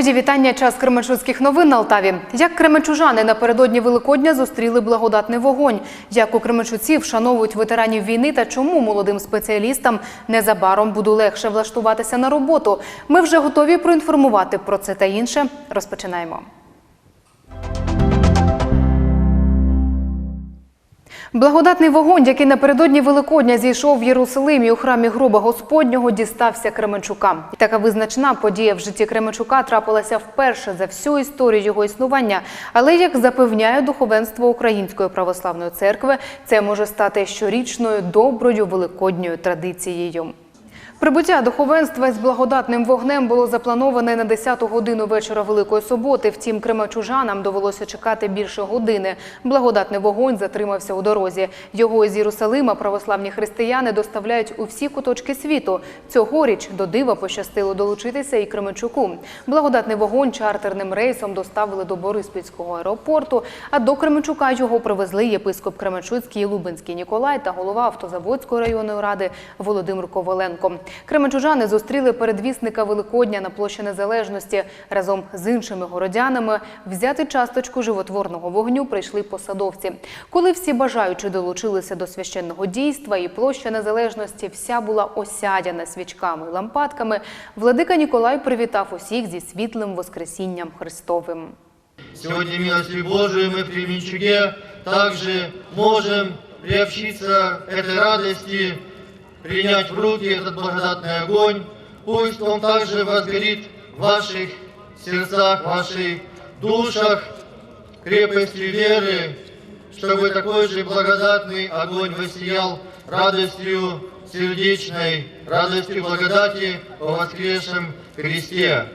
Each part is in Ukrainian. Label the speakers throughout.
Speaker 1: Мої вітання. Час Кременчуцьких новин на Алтаві. Як кременчужани напередодні Великодня зустріли благодатний вогонь? Як у Кременчуці вшановують ветеранів війни та чому молодим спеціалістам незабаром буде легше влаштуватися на роботу? Ми вже готові проінформувати про це та інше. Розпочинаємо. Благодатний вогонь, який напередодні Великодня зійшов в Єрусалимі у храмі Гроба Господнього, дістався Кременчука. Така визначна подія в житті Кременчука трапилася вперше за всю історію його існування. Але як запевняє духовенство Української православної церкви, це може стати щорічною доброю великодньою традицією. Прибуття духовенства з благодатним вогнем було заплановане на 10-ту годину вечора Великої суботи. Втім, кремачужанам довелося чекати більше години. Благодатний вогонь затримався у дорозі. Його із Єрусалима православні християни доставляють у всі куточки світу. Цьогоріч до дива пощастило долучитися і Кременчуку. Благодатний вогонь чартерним рейсом доставили до Бориспільського аеропорту. А до Кременчука його привезли єпископ Кременчуцький Лубенський Ніколай та голова Автозаводської районної ради Володимир Коваленко. Кременчужани зустріли передвісника Великодня на площі Незалежності. Разом з іншими городянами взяти часточку животворного вогню прийшли посадовці. Коли всі бажаючі долучилися до священного дійства, і площа Незалежності вся була осяяна свічками і лампадками, владика Ніколай привітав усіх зі світлим Воскресінням Христовим.
Speaker 2: Сегодня милостью Божией мы в Кременчуге также можем приобщиться к этой радости, принять в руки этот благодатный огонь. Пусть он также возгорит в ваших сердцах, в ваших душах крепостью веры, чтобы такой же благодатный огонь воссиял радостью сердечной, радостью благодати о воскресшем Христе.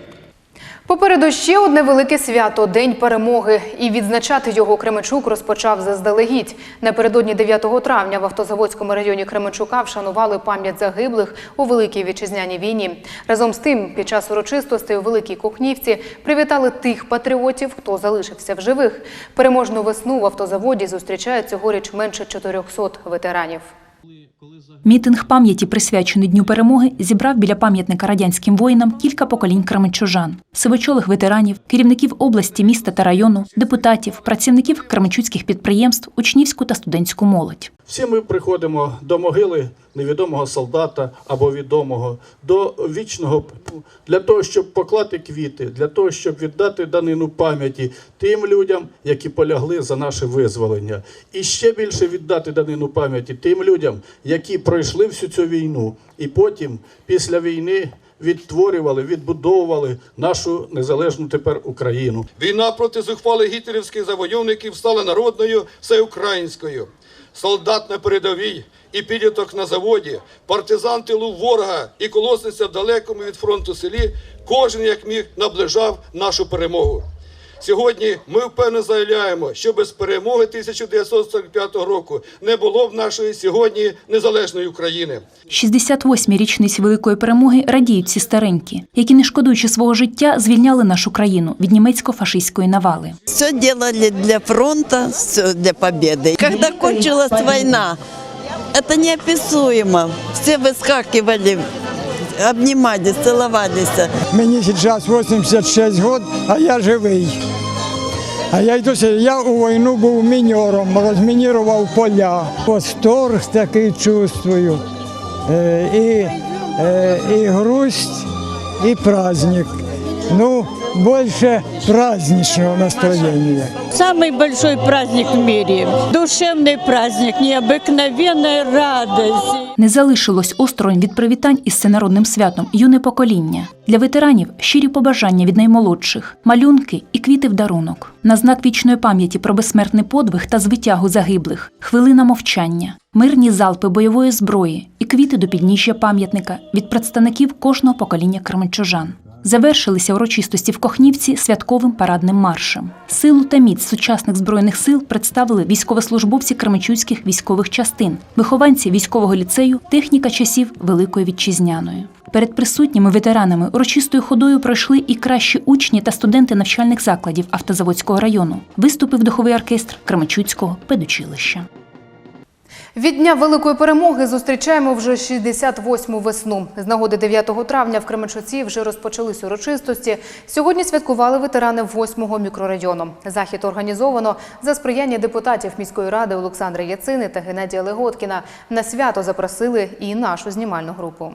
Speaker 1: Попереду ще одне велике свято День перемоги. І відзначати його Кременчук розпочав заздалегідь. Напередодні 9 травня в автозаводському районі Кременчука вшанували пам'ять загиблих у Великій вітчизняній війні. Разом з тим, під час урочистостей у Великій Кухнівці привітали тих патріотів, хто залишився в живих. Переможну весну в автозаводі зустрічають цьогоріч менше 400 ветеранів.
Speaker 3: Мітинг пам'яті, присвячений Дню перемоги, зібрав біля пам'ятника радянським воїнам кілька поколінь кременчужан, сивочолих ветеранів, керівників області, міста та району, депутатів, працівників кременчуцьких підприємств, учнівську та студентську молодь.
Speaker 4: Всі ми приходимо до могили невідомого солдата або відомого, до вічного для того, щоб поклати квіти, для того, щоб віддати данину пам'яті тим людям, які полягли за наше визволення, і ще більше віддати данину пам'яті тим людям, які пройшли всю цю війну, і потім, після війни, відтворювали, відбудовували нашу незалежну тепер Україну.
Speaker 5: Війна проти зухвалих гітлерівських завойовників стала народною всеукраїнською. Солдат на передовій і підліток на заводі, партизан тилу ворога і колосниця в далекому від фронту селі, кожен як міг наближав нашу перемогу. Сьогодні ми впевнено заявляємо, що без перемоги 1945 року не було б нашої сьогодні незалежної України.
Speaker 3: 68-й річниці великої перемоги радіють ці старенькі, які, не шкодуючи свого життя, звільняли нашу країну від німецько-фашистської навали.
Speaker 6: Все делали для фронта, все для победы. Когда кончилась война, это неописуемо. Все выскакивали, обнимались, целовались.
Speaker 7: Мені зараз 86 років, а я живий. А я й досі, я у війну був міньором, розмінірував поля. Восторг такий чувствую. Е, і, е, і грусть, і праздник. Ну, більше праздничного настроєння.
Speaker 8: Самый большой праздник в мире. Душевный праздник, необыкновенная радость.
Speaker 3: Не залишилось осторонь від привітань із всенародним святом юне покоління. Для ветеранів щирі побажання від наймолодших, малюнки і квіти в дарунок. На знак вічної пам'яті про безсмертний подвиг та звитягу загиблих, хвилина мовчання, мирні залпи бойової зброї і квіти до підніжжя пам'ятника від представників кожного покоління кременчужан. Завершилися урочистості в Кохнівці святковим парадним маршем. Силу та міць сучасних збройних сил представили військовослужбовці Кременчуцьких військових частин, вихованці військового ліцею, техніка часів Великої Вітчизняної. Перед присутніми ветеранами урочистою ходою пройшли і кращі учні та студенти навчальних закладів Автозаводського району. Виступив духовий оркестр Кременчуцького педучилища.
Speaker 1: Від дня великої перемоги зустрічаємо вже 68-му весну. З нагоди 9 травня в Кременчуці вже розпочались урочистості. Сьогодні святкували ветерани 8-го мікрорайону. Захід організовано за сприяння депутатів міської ради Олександра Яцини та Геннадія Леготкіна. На свято запросили і нашу знімальну групу.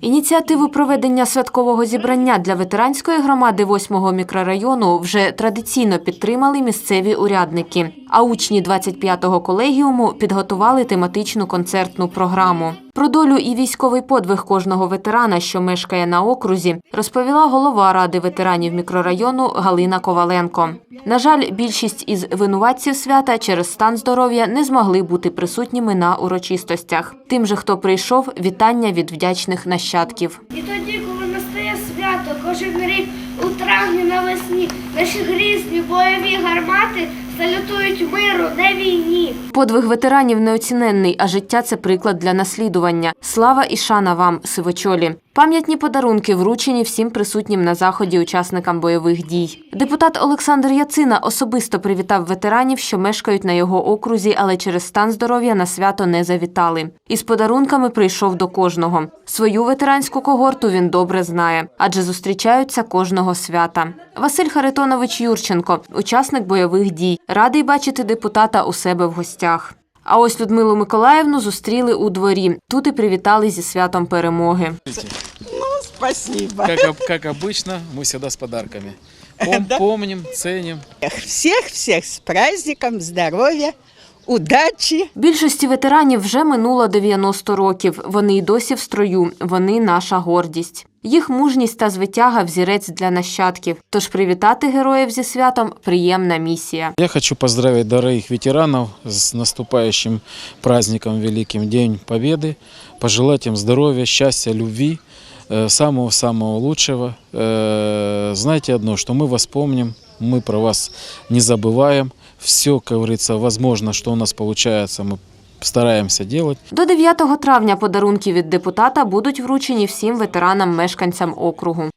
Speaker 9: Ініціативу проведення святкового зібрання для ветеранської громади 8-го мікрорайону вже традиційно підтримали місцеві урядники. А учні 25-го колегіуму підготували тематичну концертну програму. Про долю і військовий подвиг кожного ветерана, що мешкає на окрузі, розповіла голова ради ветеранів мікрорайону Галина Коваленко. На жаль, більшість із винуватців свята через стан здоров'я не змогли бути присутніми на урочистостях. Тим же, хто прийшов, вітання від вдячних нащадків.
Speaker 10: І тоді, коли настає свято, кожен рік у травні навесні, наші грізні бойові гармати салютують миру, не війні.
Speaker 9: Подвиг ветеранів неоціненний, а життя це приклад для наслідування. Слава і шана вам, сивочолі. Пам'ятні подарунки вручені всім присутнім на заході учасникам бойових дій. Депутат Олександр Яцина особисто привітав ветеранів, що мешкають на його окрузі, але через стан здоров'я на свято не завітали. Із подарунками прийшов до кожного. Свою ветеранську когорту він добре знає, адже зустрічаються кожного свята. Василь Харитонович Юрченко, учасник бойових дій, радий бачити депутата у себе в гостях. А ось Людмилу Миколаївну зустріли у дворі. Тут і привітали зі святом перемоги.
Speaker 11: Спасибо. Как, как обычно, мы всегда с подарками. Пом- Помним, ценим.
Speaker 12: Всех-всех с праздником, здоровья, удачи.
Speaker 9: Більшості ветеранів вже минуло 90 років. Вони й досі в строю. Вони наша гордість. Їх мужність та звитяга взірець для нащадків. Тож привітати героїв зі святом приємна місія.
Speaker 11: Я хочу поздравить дорогих ветеранов с наступающим праздником Великим День Победы. Пожелать им здоровья, счастья, любви, э, самого-самого лучшего. Э, Знайте одно, что мы вас помним, мы про вас не забываем. Все, как говорится, возможно, что у нас получается, мы стараемся делать.
Speaker 9: До 9 травня подарунки від депутата будуть вручені всім ветеранам-мешканцям округу.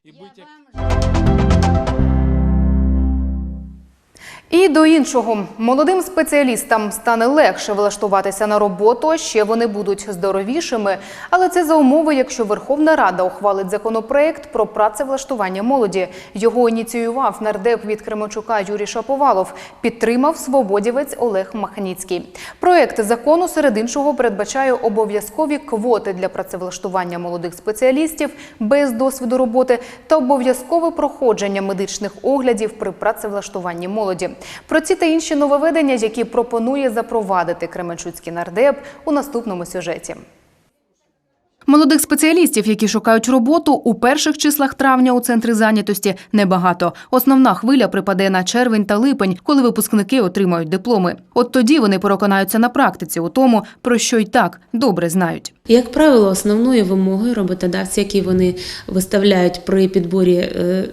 Speaker 1: І до іншого молодим спеціалістам стане легше влаштуватися на роботу. Ще вони будуть здоровішими. Але це за умови, якщо Верховна Рада ухвалить законопроект про працевлаштування молоді. Його ініціював нардеп від Кременчука Юрій Шаповалов. Підтримав свободівець Олег Махніцький. Проект закону серед іншого передбачає обов'язкові квоти для працевлаштування молодих спеціалістів без досвіду роботи та обов'язкове проходження медичних оглядів при працевлаштуванні молоді. Про ці та інші нововведення, які пропонує запровадити Кременчуцький нардеп у наступному сюжеті. Молодих спеціалістів, які шукають роботу, у перших числах травня у центрі зайнятості небагато. Основна хвиля припаде на червень та липень, коли випускники отримають дипломи. От тоді вони переконаються на практиці у тому, про що й так добре знають.
Speaker 13: Як правило, основною вимогою роботодавців, які вони виставляють при підборі е,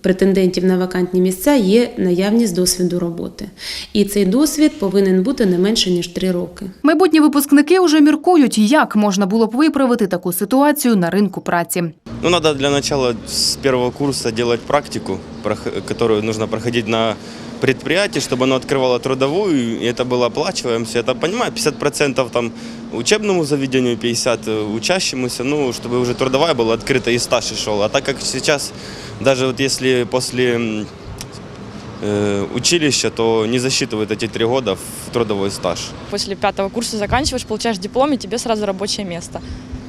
Speaker 13: претендентів на вакантні місця, є наявність досвіду роботи. І цей досвід повинен бути не менше ніж три роки.
Speaker 1: Майбутні випускники вже міркують, як можна було б виправити таку ситуацію на ринку праці.
Speaker 14: Ну, надо для начала с первого курса делать практику, которую нужно проходить на предприятии, чтобы оно открывало трудовую, и это было оплачиваемо. Все это понимаю, 50% там учебному заведению, 50% учащемуся, ну, чтобы уже трудовая была открыта и стаж и шел. А так как сейчас, даже вот если после э, училища, то не засчитывают эти три года в трудовой стаж.
Speaker 15: После пятого курса заканчиваешь, получаешь диплом, и тебе сразу рабочее место.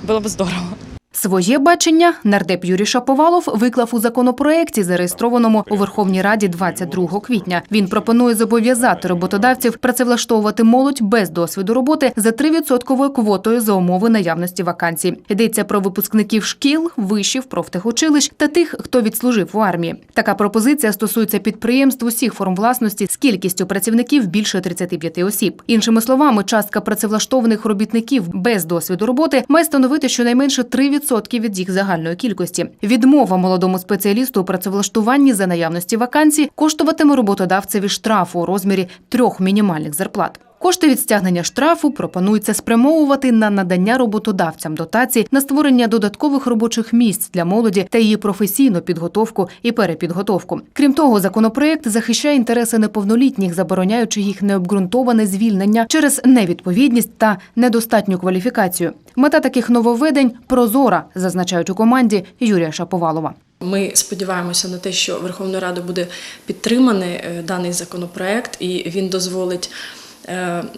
Speaker 15: Было б здорово.
Speaker 1: Своє бачення нардеп Юрій Шаповалов виклав у законопроекті, зареєстрованому у Верховній Раді 22 квітня. Він пропонує зобов'язати роботодавців працевлаштовувати молодь без досвіду роботи за 3% квотою за умови наявності вакансій. Йдеться про випускників шкіл, вишів, профтехучилищ та тих, хто відслужив у армії. Така пропозиція стосується підприємств усіх форм власності з кількістю працівників більше 35 осіб. Іншими словами, частка працевлаштованих робітників без досвіду роботи має становити щонайменше 3% від їх загальної кількості. Відмова молодому спеціалісту у працевлаштуванні за наявності вакансій коштуватиме роботодавцеві штрафу у розмірі трьох мінімальних зарплат. Кошти від стягнення штрафу пропонується спрямовувати на надання роботодавцям дотацій на створення додаткових робочих місць для молоді та її професійну підготовку і перепідготовку. Крім того, законопроект захищає інтереси неповнолітніх, забороняючи їх необґрунтоване звільнення через невідповідність та недостатню кваліфікацію. Мета таких нововведень прозора, зазначають у команді Юрія Шаповалова.
Speaker 15: Ми сподіваємося на те, що Верховною Радою буде підтриманий е, даний законопроект, і він дозволить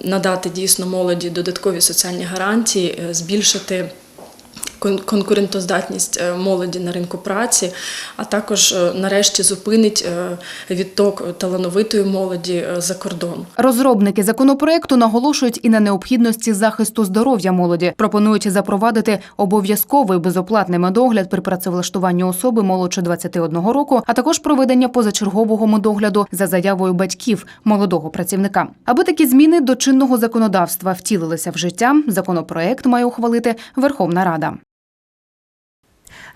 Speaker 15: надати дійсно молоді додаткові соціальні гарантії, е, збільшити конкурентоздатність е, молоді на ринку праці, а також е, нарешті зупинить е, відток талановитої молоді за кордон.
Speaker 1: Розробники законопроекту наголошують і на необхідності захисту здоров'я молоді. Пропонують запровадити обов'язковий безоплатний медогляд при працевлаштуванні особи молодше 21 року, а також проведення позачергового медогляду за заявою батьків молодого працівника. Аби такі зміни до чинного законодавства втілилися в життя, законопроект має ухвалити Верховна Рада.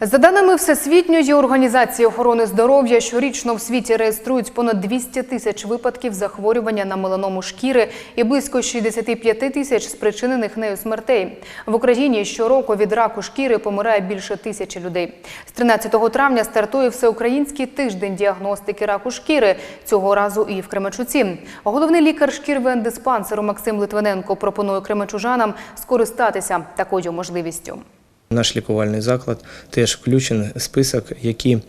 Speaker 1: За даними Всесвітньої організації охорони здоров'я, щорічно в світі реєструють понад 200 тисяч випадків захворювання на меланому шкіри і близько 65 тисяч спричинених нею смертей. В Україні щороку від раку шкіри помирає більше тисячі людей. З 13 травня стартує всеукраїнський тиждень діагностики раку шкіри. Цього разу і в Кременчуці. Головний лікар шкірвендиспансеру Максим Литвиненко пропонує кременчужанам скористатися такою можливістю.
Speaker 16: Наш лікувальний заклад теж включений в список, які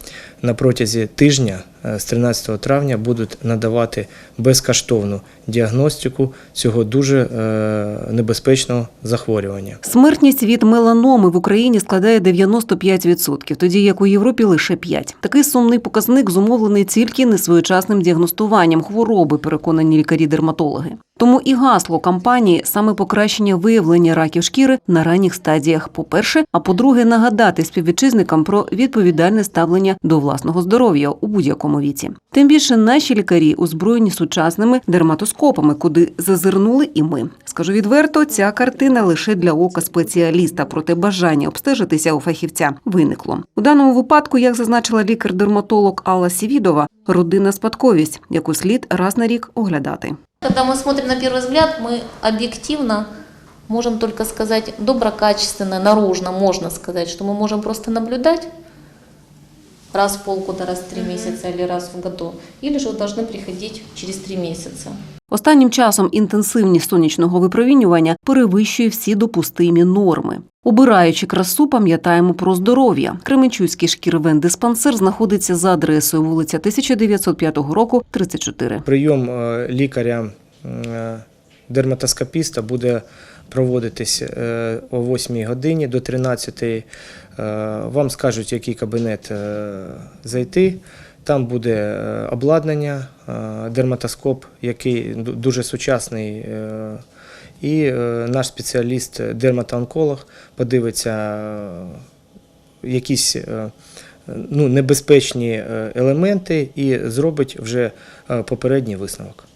Speaker 16: на протязі тижня е, з 13 травня будуть надавати безкоштовну діагностику цього дуже е, небезпечного захворювання.
Speaker 17: Смертність від меланоми в Україні складає 95%, тоді як у Європі лише 5%. Такий сумний показник зумовлений тільки несвоєчасним діагностуванням хвороби, переконані лікарі-дерматологи. Тому і гасло кампанії саме покращення виявлення раків шкіри на ранніх стадіях. По-перше, а по-друге, нагадати співвітчизникам про відповідальне ставлення до власного здоров'я у будь-якому віці. Тим більше наші лікарі озброєні сучасними дерматоскопами, куди зазирнули і ми. Скажу відверто, ця картина лише для ока спеціаліста, проте бажання обстежитися у фахівця виникло. У даному випадку, як зазначила лікар-дерматолог Алла Сівідова, родинна спадковість, яку слід раз на рік оглядати.
Speaker 18: Когда мы смотрим на первый взгляд, мы объективно можем только сказать, доброкачественно, наружно можно сказать, что мы можем просто наблюдать раз в полгода, раз в три месяца или раз в году, или же должны приходить через три месяца.
Speaker 17: Останнім часом інтенсивність сонячного випромінювання перевищує всі допустимі норми. Обираючи красу, пам'ятаємо про здоров'я. Кременчуцький шкірвен-диспансер знаходиться за адресою вулиця 1905 року, 34.
Speaker 16: Прийом е, лікаря е, дерматоскопіста буде проводитись е, о 8 годині до 13. Е, Вам скажуть, який кабінет е, зайти. Там буде обладнання, дерматоскоп, який дуже сучасний. І наш спеціаліст, дерматоонколог, подивиться якісь ну, небезпечні елементи і зробить вже попередній висновок.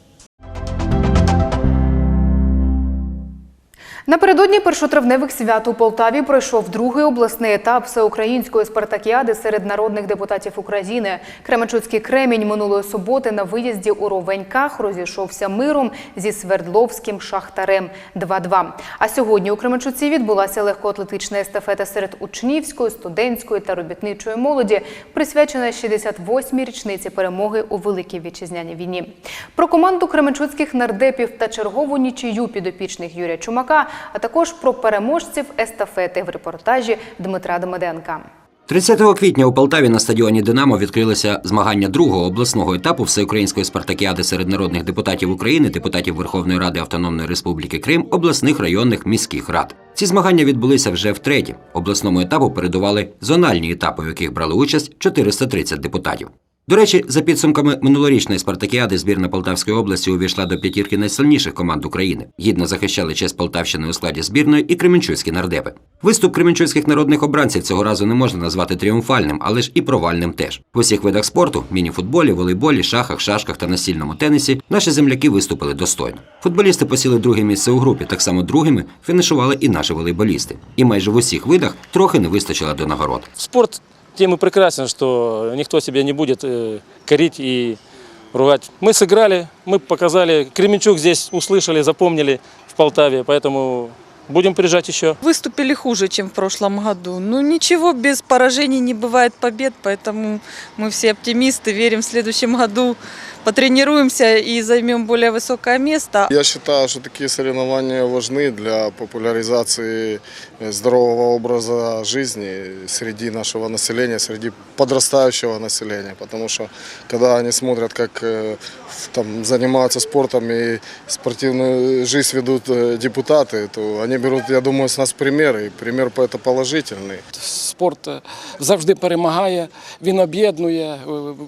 Speaker 1: Напередодні першотравневих свят у Полтаві пройшов другий обласний етап всеукраїнської спартакіади серед народних депутатів України. Кременчуцький кремінь минулої суботи на виїзді у Ровеньках розійшовся миром зі Свердловським шахтарем 2-2. А сьогодні у Кременчуці відбулася легкоатлетична естафета серед учнівської, студентської та робітничої молоді, присвячена 68-й річниці перемоги у Великій Вітчизняній війні. Про команду кременчуцьких нардепів та чергову нічию підопічних Юрія Чумака, а також про переможців естафети в репортажі Дмитра Демиденка.
Speaker 19: 30 квітня у Полтаві на стадіоні Динамо відкрилися змагання другого обласного етапу всеукраїнської спартакіади серед народних депутатів України, депутатів Верховної Ради Автономної Республіки Крим, обласних районних міських рад. Ці змагання відбулися вже втретє. Обласному етапу передували зональні етапи, в яких брали участь 430 депутатів. До речі, за підсумками минулорічної спартакіади збірна Полтавської області увійшла до п'ятірки найсильніших команд України. Гідно захищали честь Полтавщини у складі збірної і кременчуцькі нардепи. Виступ кременчуцьких народних обранців цього разу не можна назвати тріумфальним, але ж і провальним теж. В усіх видах спорту мініфутболі, волейболі, шахах, шашках та настільному тенісі наші земляки виступили достойно. Футболісти посіли друге місце у групі. Так само другими фінішували і наші волейболісти. І майже в усіх видах трохи не вистачило до нагород.
Speaker 20: Спорт тем и прекрасен, что никто себя не будет э, корить и ругать. Мы сыграли, мы показали. Кременчук здесь услышали, запомнили в Полтаве, поэтому будем приезжать еще.
Speaker 21: Выступили хуже, чем в прошлом году. Ну ничего, без поражений не бывает побед, поэтому мы все оптимисты, верим в следующем году потренируемся и займем более высокое место.
Speaker 22: Я считаю, что такие соревнования важны для популяризации э, здорового образа жизни среди нашего населения, среди подрастающего населения. Потому что когда они смотрят, как э, в- там, занимаются спортом и спортивную жизнь ведут э, депутаты, то они берут, я думаю, с нас пример, и пример по- это положительный.
Speaker 23: Спорт е, завжди перемагає, він об'єднує е,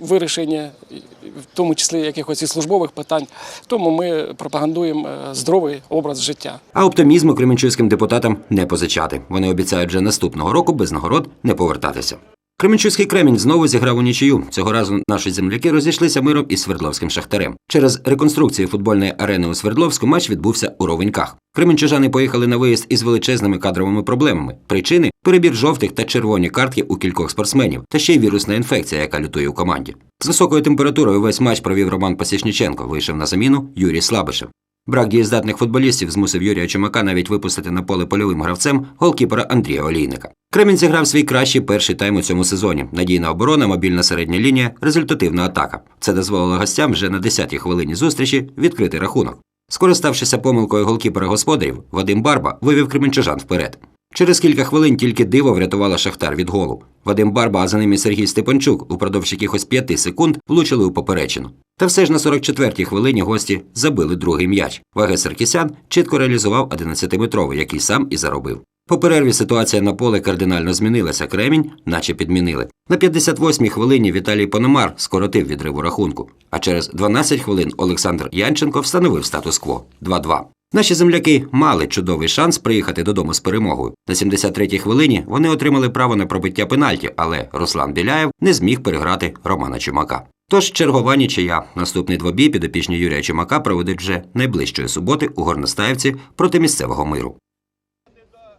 Speaker 23: вирішення, і- в тому числі якихось і службових питань. Тому ми пропагандуємо е, здоровий образ життя.
Speaker 19: А оптимізму кременчуським депутатам не позичати. Вони обіцяють вже наступного року без нагород не повертатися. Кременчуцький кремінь знову зіграв у нічию. Цього разу наші земляки розійшлися миром із Свердловським шахтарем. Через реконструкцію футбольної арени у Свердловську матч відбувся у Ровеньках. Кременчужани поїхали на виїзд із величезними кадровими проблемами. Причини перебір жовтих та червоні картки у кількох спортсменів, та ще й вірусна інфекція, яка лютує у команді. З високою температурою весь матч провів Роман Пасічніченко. Вийшов на заміну Юрій Слабишев. Брак дієздатних футболістів змусив Юрія Чумака навіть випустити на поле польовим гравцем голкіпера Андрія Олійника. Кремінь зіграв свій кращий перший тайм у цьому сезоні. Надійна оборона, мобільна середня лінія, результативна атака. Це дозволило гостям вже на 10-й хвилині зустрічі відкрити рахунок. Скориставшися помилкою голкіпера господарів, Вадим Барба вивів кременчужан вперед. Через кілька хвилин тільки диво врятувало Шахтар від голу. Вадим Барба, а за ним і Сергій Степанчук упродовж якихось п'яти секунд влучили у поперечину. Та все ж на 44-й хвилині гості забили другий м'яч. Ваге Саркісян чітко реалізував 11-метровий, який сам і заробив. По перерві ситуація на поле кардинально змінилася. Кремінь, наче підмінили. На 58-й хвилині Віталій Пономар скоротив відриву рахунку. А через 12 хвилин Олександр Янченко встановив статус-кво 2-2. Наші земляки мали чудовий шанс приїхати додому з перемогою. На 73-й хвилині вони отримали право на пробиття пенальті, але Руслан Біляєв не зміг переграти Романа Чумака. Тож чергова нічия. Наступний двобій підопічні Юрія Чумака проведуть вже найближчої суботи у Горностаївці проти місцевого миру.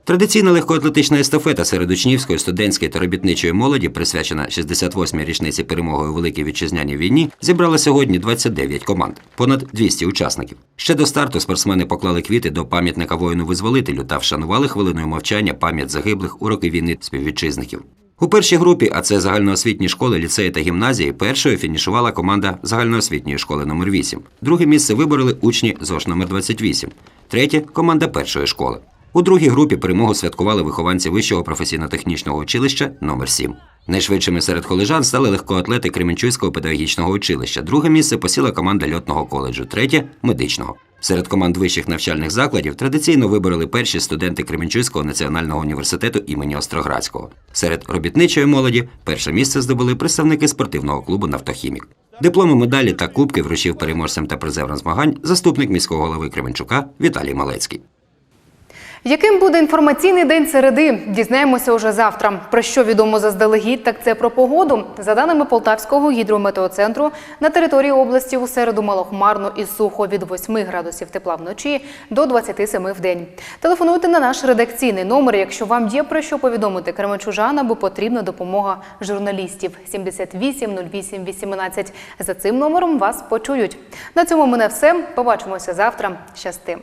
Speaker 19: Традиційна легкоатлетична естафета серед учнівської, студентської та робітничої молоді, присвячена 68-й річниці перемоги у Великій Вітчизняній війні, зібрала сьогодні 29 команд, понад 200 учасників. Ще до старту спортсмени поклали квіти до пам'ятника воїну-визволителю та вшанували хвилиною мовчання пам'ять загиблих у роки війни співвітчизників. У першій групі, а це загальноосвітні школи, ліцеї та гімназії, першою фінішувала команда загальноосвітньої школи номер 8 Друге місце вибороли учні ЗОШ номер 28 Третє команда першої школи. У другій групі перемогу святкували вихованці вищого професійно-технічного училища номер 7 Найшвидшими серед колежан стали легкоатлети Кременчуцького педагогічного училища. Друге місце посіла команда льотного коледжу, третє медичного. Серед команд вищих навчальних закладів традиційно вибороли перші студенти Кременчуцького національного університету імені Остроградського. Серед робітничої молоді перше місце здобули представники спортивного клубу Нафтохімік. Дипломи, медалі та кубки вручив переможцям та призерам змагань заступник міського голови Кременчука Віталій Малецький.
Speaker 1: Яким буде інформаційний день середи? Дізнаємося уже завтра. Про що відомо заздалегідь, так це про погоду. За даними Полтавського гідрометеоцентру, на території області у середу малохмарно і сухо від 8 градусів тепла вночі до 27 в день. Телефонуйте на наш редакційний номер, якщо вам є про що повідомити кременчужан або потрібна допомога журналістів 78 08 18. За цим номером вас почують. На цьому мене все. Побачимося завтра. Щасти.